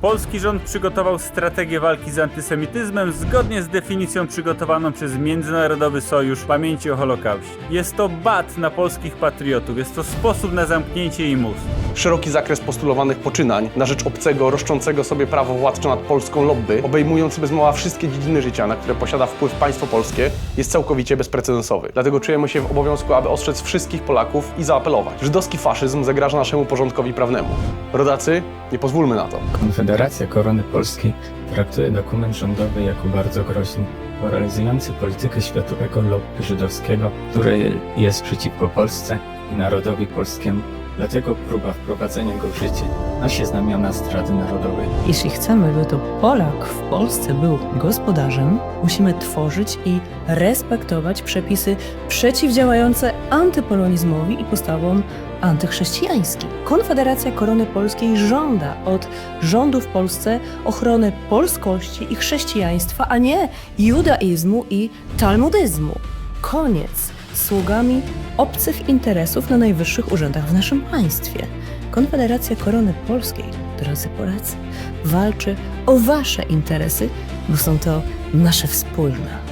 Polski rząd przygotował strategię walki z antysemityzmem zgodnie z definicją przygotowaną przez Międzynarodowy Sojusz Pamięci o Holokauście. Jest to bat na polskich patriotów, jest to sposób na zamknięcie im ust. Szeroki zakres postulowanych poczynań na rzecz obcego, roszczącego sobie prawo władcze nad polską lobby, obejmujący bez mała wszystkie dziedziny życia, na które posiada wpływ państwo polskie, jest całkowicie bezprecedensowy. Dlatego czujemy się w obowiązku, aby ostrzec wszystkich Polaków i zaapelować. Żydowski faszyzm zagraża naszemu porządkowi prawnemu. Rodacy, nie pozwólmy na to. Konfederacja Korony Polskiej traktuje dokument rządowy jako bardzo groźny, moralizujący politykę światowego lobby żydowskiego, który jest przeciwko Polsce i narodowi polskiemu. Dlatego próba wprowadzenia go w życie nosi znamiona zdrady narodowej. Jeśli chcemy, by to Polak w Polsce był gospodarzem, musimy tworzyć i respektować przepisy przeciwdziałające antypolonizmowi i postawom antychrześcijańskim. Konfederacja Korony Polskiej żąda od rządu w Polsce ochrony polskości i chrześcijaństwa, a nie judaizmu i talmudyzmu. Koniec sługami obcych interesów na najwyższych urzędach w naszym państwie. Konfederacja Korony Polskiej, drodzy Polacy, walczy o Wasze interesy, bo są to nasze wspólne.